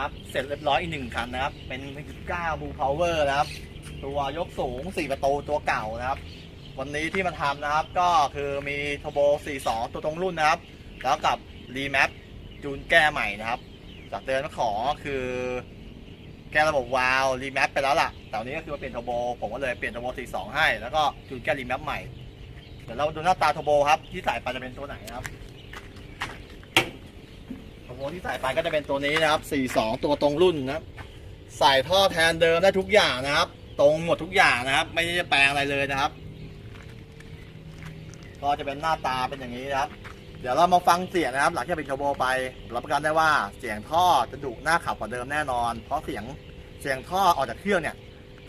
ครับ เสร็จเรียบร้อยอีกหนึ่งคันนะครับ เป็น9 Blue Power นะครับ ตัวยกสูง 4 ประตูตัวเก่านะครับ วันนี้ที่มาทำนะครับ ก็คือมีทโบ42 ตัวตรงรุ่นนะครับ แล้วกับรีแมปจูนแก้ใหม่นะครับ จากเดิมขอคือแก้ระบบวาล์วรีแมปไปแล้วล่ะ แต่วันนี้ก็คือมาเปลี่ยนทโบผมก็เลยเปลี่ยนทโบ42 ให้ แล้วก็จูนแก้รีแมปใหม่ เดี๋ยวเราดูหน้าตาทโบครับ ที่ใส่ไปจะเป็นตัวไหนครับ ทโบที่ใส่ไปก็จะเป็นตัวนี้นะครับ 42 ตัวตรงรุ่นนะครับใส่ท่อแทนเดิมได้ทุกอย่างนะครับ ตรงหมดทุกอย่างนะครับ ไม่ได้แปลงอะไรเลยนะครับ ก็จะเป็นหน้าตาเป็นอย่างนี้นะครับ เดี๋ยวเรามาฟังเสียงนะครับ หลังจากเป็นทโบไปรับประกันได้ว่าเสียงท่อจะดุหน้าขับกว่าเดิมแน่นอน เพราะเสียงเสียงท่อออกจากเครื่องเนี่ย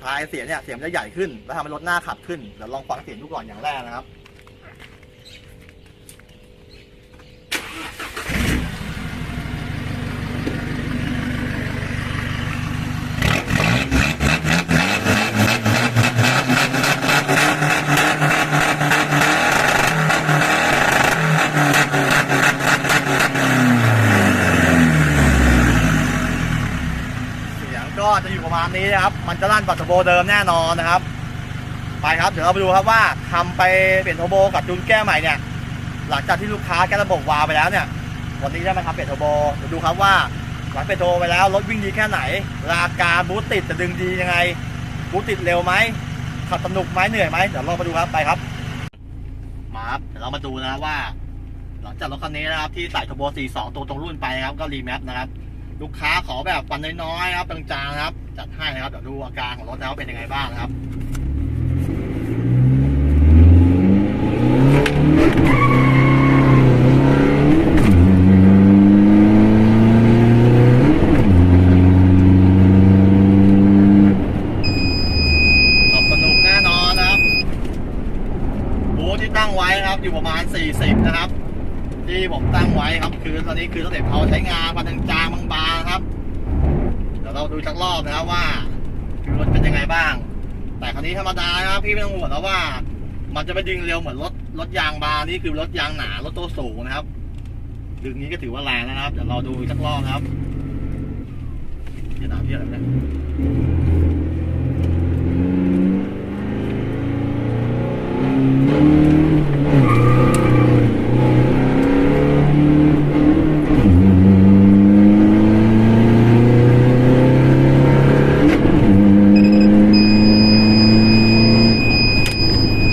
ท้ายเสียงเนี่ยเสียงจะใหญ่ขึ้น แล้วทำให้รถหน้าขับขึ้นเดี๋ยวลองฟังเสียงดูก่อนอย่างแรกนะครับ เสียงก็จะอยู่ ประมาณนี้นะครับ มันจะลั่นกว่าเทอร์โบเดิมแน่นอนนะครับ ไปครับ เดี๋ยวเราไปดูครับว่าทำไปเปลี่ยนเทอร์โบกับจูนแก้ใหม่เนี่ย หลังจากที่ลูกค้าแก้ระบบวาล์วไปแล้วเนี่ย วันนี้ได้มาทำเปลี่ยนเทอร์โบเดี๋ยวดูครับว่าหลังเปลี่ยนเทอร์โบไปแล้วรถวิ่งดีแค่ไหน ราการบูตติดจะดึงดียังไง บูตติดเร็วไหมขับสนุกไหมเหนื่อยไหมเดี๋ยวเรามาดูครับไปครับ มาครับเดี๋ยวเรามาดูนะว่า หลังจากรถคันนี้นะครับที่ใส่เทอร์โบ 42 ตัวตรงรุ่นไปนะครับก็รีแมปนะครับ ลูกค้าขอแบบปันน้อยๆครับจางๆนะครับ จัดให้นะครับเดี๋ยวดูอาการของรถแล้วเป็นยังไงบ้างนะครับขับสนุกแน่นอนครับบูที่ตั้งไว้นะครับอยู่ประมาณ 40 นะครับ ที่ผมตั้งไว้ครับคือตอนนี้คือสเต็ปเขาใช้งานมาทางจางบางๆนะครับ เดี๋ยวเราดูสักรอบนะครับว่าคือรถเป็นยังไงบ้าง แต่คันนี้ธรรมดานะครับพี่ไม่ต้องห่วงแล้วว่า มันจะไม่ดึงเร็วเหมือนรถรถยางบางนี่คือรถยางหนารถตัวสูงนะครับ ดึงนี้ก็ถือว่าแรงแล้วนะครับ เดี๋ยวเราดูสักรอบนะครับจะหนาวที่อะไรเนี่ย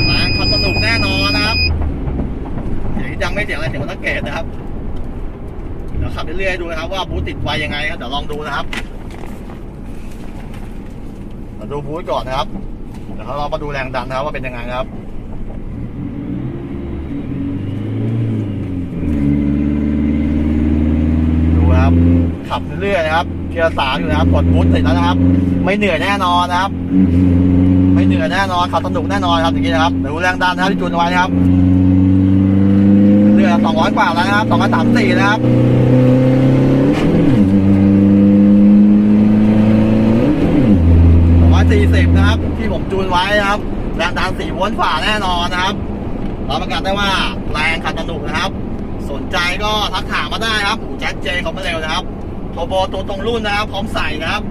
ร้านเขาสนุกแน่นอนนะครับ เสียงยัง ไม่เสียงอะไรเสียงมันต้องเกตนะครับเดี๋ยวขับเรื่อยๆดูนะครับ ว่าบูธติดไฟยังไงครับเดี๋ยวลองดูนะครับมาดูบูธก่อนนะครับเดี๋ยวเรามาดูแรงดันนะครับว่าเป็นยังไงนะครับดูครับขับเรื่อยๆนะครับเกียร์สามอยู่นะครับกดบูธติดแล้วนะครับ ไม่เหนื่อยแน่นอนนะครับ ไม่เหนื่อยแน่นอนขับสนุกแน่นอนครับอย่างนี้นะครับเดี๋ยวดูแรงดันนะครับที่จูนไว้นะครับ สองร้อยกว่าแล้วนะครับสองร้อยสามสี่นะครับสองร้อยสี่สิบนะครับ ที่ผมจูนไว้นะครับแรงดันสี่โวลต์ฝ่าแน่นอนนะครับรับประกันได้ว่าแรงขับสนุกนะครับ สนใจก็ทักถามมาได้ครับหูแจ็คเจของมาเร็วนะครับโทโบตัวตรงรุ่นนะครับ พร้อมใส่นะครับ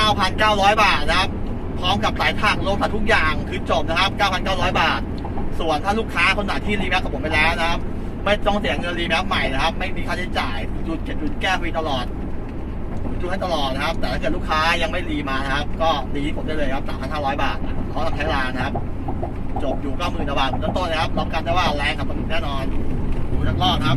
9,900 บาทนะครับ พร้อมกับสายถักลงทุกอย่างคือจบนะครับ 9,900 บาท ส่วนถ้าลูกค้าคนไหนที่รีแมปกับผมไปแล้วนะครับ ไม่ต้องเสียเงินรีแมปใหม่นะครับ ไม่มีค่าใช้จ่ายจุดเก็บจุดแก้ฟรีตลอดจุดให้ตลอดนะครับ แต่ถ้าเกิดลูกค้ายังไม่รีมานะครับ ก็รีผมได้เลยครับสามพันห้าร้อยบาทเขาทำใช้รานะครับ จบอยู่ก็หมื่นบาทต้นๆนะครับรับกันได้ว่าแรงกับมันแน่นอนดูนักรอดครับ